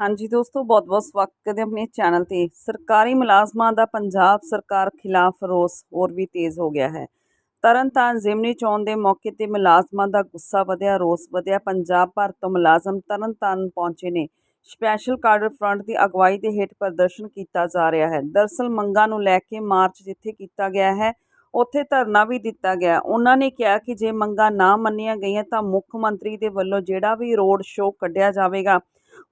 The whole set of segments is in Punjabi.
ਹਾਂਜੀ ਦੋਸਤੋ, ਬਹੁਤ-ਬਹੁਤ ਸਵਾਗਤ ਹੈ ਆਪਣੇ ਚੈਨਲ ਤੇ। ਸਰਕਾਰੀ ਮੁਲਾਜ਼ਮਾਂ ਦਾ ਪੰਜਾਬ ਸਰਕਾਰ ਖਿਲਾਫ ਰੋਸ ਹੋਰ ਵੀ ਤੇਜ਼ ਹੋ ਗਿਆ ਹੈ। ਤਰਨਤਾਰਨ ਜ਼ਿਮਨੀ ਚੋਣ ਦੇ ਮੌਕੇ ਤੇ ਮੁਲਾਜ਼ਮਾਂ ਦਾ ਗੁੱਸਾ ਵਧਿਆ, ਰੋਸ ਵਧਿਆ। ਪੰਜਾਬ ਭਰ ਤੋਂ ਮੁਲਾਜ਼ਮ ਤਰਨਤਾਰਨ ਪਹੁੰਚੇ ਨੇ। ਸਪੈਸ਼ਲ ਕਾਡਰ ਫਰੰਟ ਦੀ ਅਗਵਾਈ ਦੇ ਹੇਠ ਪ੍ਰਦਰਸ਼ਨ ਕੀਤਾ ਜਾ ਰਿਹਾ ਹੈ। ਦਰਸਲ ਮੰਗਾਂ ਨੂੰ ਲੈ ਕੇ ਮਾਰਚ ਜਿੱਥੇ ਕੀਤਾ ਗਿਆ ਹੈ, ਉੱਥੇ ਧਰਨਾ ਵੀ ਦਿੱਤਾ ਗਿਆ। ਉਹਨਾਂ ਨੇ ਕਿਹਾ ਕਿ ਜੇ ਮੰਗਾਂ ਨਾ ਮੰਨੀਆਂ ਗਈਆਂ ਤਾਂ ਮੁੱਖ ਮੰਤਰੀ ਦੇ ਵੱਲੋਂ ਜਿਹੜਾ ਵੀ ਰੋਡ ਸ਼ੋਅ ਕੱਢਿਆ ਜਾਵੇਗਾ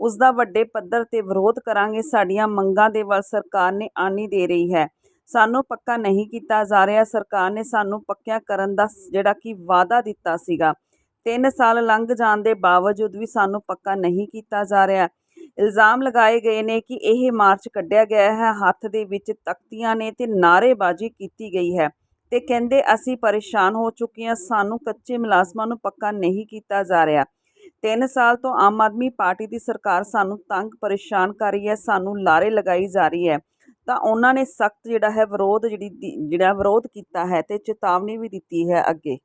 ਉਸ ਦਾ ਵੱਡੇ ਪੱਧਰ ਤੇ ਵਿਰੋਧ ਕਰਾਂਗੇ, ਸਾਡੀਆਂ ਮੰਗਾਂ ਦੇ ਵੱਲ ਸਰਕਾਰ ਨੇ ਆਨੀ ਦੇ ਰਹੀ ਹੈ। ਸਾਨੂੰ ਪੱਕਾ ਨਹੀਂ ਕੀਤਾ ਜਾ ਰਿਹਾ। ਸਰਕਾਰ ਨੇ ਸਾਨੂੰ ਪੱਕਿਆ ਕਰਨ ਦਾ ਜਿਹੜਾ ਕਿ ਵਾਅਦਾ ਦਿੱਤਾ ਸੀਗਾ। 3 ਸਾਲ ਲੰਘ ਜਾਣ ਦੇ ਬਾਵਜੂਦ ਵੀ ਸਾਨੂੰ ਪੱਕਾ ਨਹੀਂ ਕੀਤਾ ਜਾ ਰਿਹਾ। ਇਲਜ਼ਾਮ ਲਗਾਏ ਗਏ ਨੇ ਕਿ ਇਹ ਮਾਰਚ ਕੱਢਿਆ ਗਿਆ ਹੈ। ਹੱਥ ਦੇ ਵਿੱਚ ਤਖਤੀਆਂ ਨੇ ਤੇ ਨਾਅਰੇਬਾਜ਼ੀ ਕੀਤੀ ਗਈ ਹੈ। ਤੇ ਕਹਿੰਦੇ ਅਸੀਂ ਪਰੇਸ਼ਾਨ ਹੋ ਚੁੱਕੇ ਹਾਂ। ਸਾਨੂੰ ਕੱਚੇ ਮੁਲਾਜ਼ਮਾਂ ਨੂੰ ਪੱਕਾ ਨਹੀਂ ਕੀਤਾ ਜਾ ਰਿਹਾ। 3 ਸਾਲ ਤੋਂ ਆਮ ਆਦਮੀ ਪਾਰਟੀ ਦੀ ਸਰਕਾਰ ਸਾਨੂੰ ਤੰਗ, ਪਰੇਸ਼ਾਨ ਕਰ ਰਹੀ ਹੈ, ਸਾਨੂੰ ਲਾਰੇ ਲਗਾਈ ਜਾ ਰਹੀ ਹੈ। ਤਾਂ ਉਹਨਾਂ ਨੇ ਸਖਤ ਜਿਹੜਾ ਹੈ ਵਿਰੋਧ ਜਿਹੜੀ ਜਿਹੜਾ ਵਿਰੋਧ ਕੀਤਾ ਹੈ ਤੇ ਚੇਤਾਵਨੀ ਵੀ ਦਿੱਤੀ ਹੈ ਅੱਗੇ।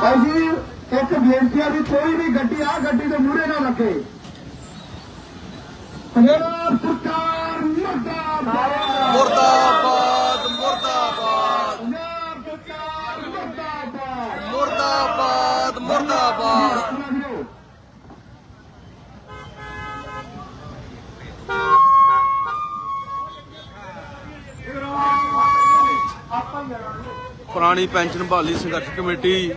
ਭਾਈ ਜੀ ਇੱਕ ਬੇਨਤੀ ਆ ਵੀ ਕੋਈ ਵੀ ਗੱਡੀ ਆ ਗੱਡੀ ਦੇ ਮੂਹਰੇ ਨਾ ਲੱਗੇ। ਪੰਜਾਬ ਸਰਕਾਰ ਮੁਰਦਾਬਾਦ। ਪੁਰਾਣੀ ਪੈਨਸ਼ਨ ਬਹਾਲੀ ਸੰਘਰਸ਼ ਕਮੇਟੀ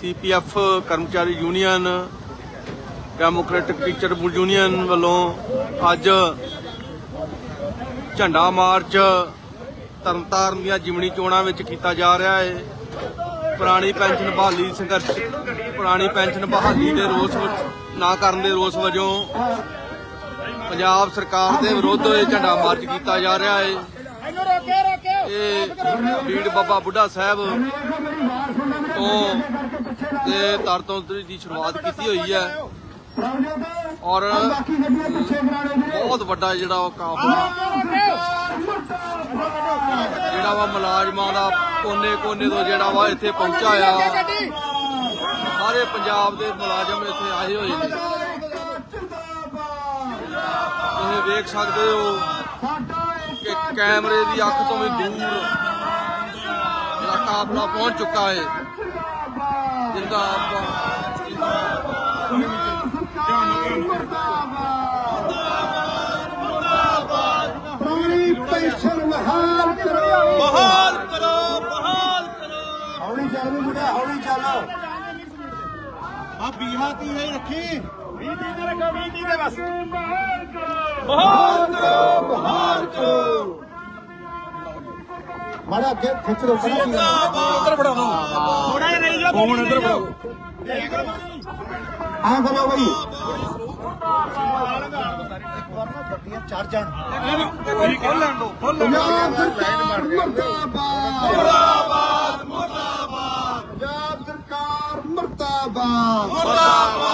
ਸੀਪੀਐਫ ਕਰਮਚਾਰੀ ਯੂਨੀਅਨ ਡੈਮੋਕ੍ਰੈਟਿਕ ਟੀਚਰ ਯੂਨੀਅਨ ਵੱਲੋਂ ਅੱਜ ਝੰਡਾ ਮਾਰਚ ਤਰਨਤਾਰਨ ਦੀਆਂ ਜਿਮਣੀ ਚੋਣਾਂ ਵਿੱਚ ਕੀਤਾ ਜਾ ਰਿਹਾ ਹੈ ਪੁਰਾਣੀ ਪੈਨਸ਼ਨ ਬਹਾਲੀ ਸੰਘਰਸ਼, ਪੁਰਾਣੀ ਪੈਨਸ਼ਨ ਬਹਾਲੀ ਦੇ ਰੋਸ ਨਾ ਕਰਨ ਦੇ ਰੋਸ ਵਜੋਂ ਪੰਜਾਬ ਸਰਕਾਰ ਦੇ ਵਿਰੁੱਧ ਝੰਡਾ ਮਾਰਚ ਕੀਤਾ ਜਾ ਰਿਹਾ ਹੈ ਬੀੜ ਬਾਬਾ ਬੁੱਢਾ ਸਾਹਿਬ ਤੋਂ ਤੇ ਦਰ ਦੀ ਸ਼ੁਰੂਆਤ ਕੀਤੀ ਹੋਈ ਹੈ। ਔਰ ਬਹੁਤ ਵੱਡਾ ਜਿਹੜਾ ਉਹ ਕਾਫਲਾ ਜਿਹੜਾ ਵਾ ਮੁਲਾਜ਼ਮਾਂ ਦਾ ਕੋਨੇ ਕੋਨੇ ਤੋਂ ਜਿਹੜਾ ਵਾ ਇੱਥੇ ਪਹੁੰਚਾ ਆ। ਸਾਰੇ ਪੰਜਾਬ ਦੇ ਮੁਲਾਜ਼ਮ ਇੱਥੇ ਆਏ ਹੋਏ ਨੇ। ਤੁਸੀਂ ਵੇਖ ਸਕਦੇ ਹੋ ਕਿ ਕੈਮਰੇ ਦੀ ਅੱਖ ਤੋਂ ਵੀ ਦੂਰ ਪਹੁੰਚ ਚੁੱਕਾ ਹੌਲੀ ਵੀ ਮੁੰਡਿਆ ਹੌਲੀ ਚੱਲ। ਤੀ ਹੈ ਰੱਖੀ। 20 ਤੀ ਤੇ ਰੱਖੋ 20 ਤੀ ਤੇ ਬਸ ਬਹਾਲ ਕਰੋ ਬਹਾਲ ਕਰੋ ਮਾੜਾ ਅੱਗੇ ਖਿੱਚ ਲੋ ਉਧਰ ਫੜਾ ਦੋ ਥੋੜਾ ਜਿਹਾ ਨਹੀਂ ਜਾ ਫੋਨ ਇੱਧਰ ਫੜਾਓ ਆਂ ਕਰੋ ਬਈ। ਖੋਲ ਲੈਣ ਦੋ ਖੋਲ ਲੈਣ ਪੰਜਾਬ ਸਰਕਾਰ ਮੁਰਦਾਬਾਦ ਮੁਰਦਾਬਾਦ ਮੁਰਦਾਬਾਦ ਪੰਜਾਬ ਸਰਕਾਰ ਮੁਰਦਾਬਾਦ। ਮੁਰਦਾਬਾਦ।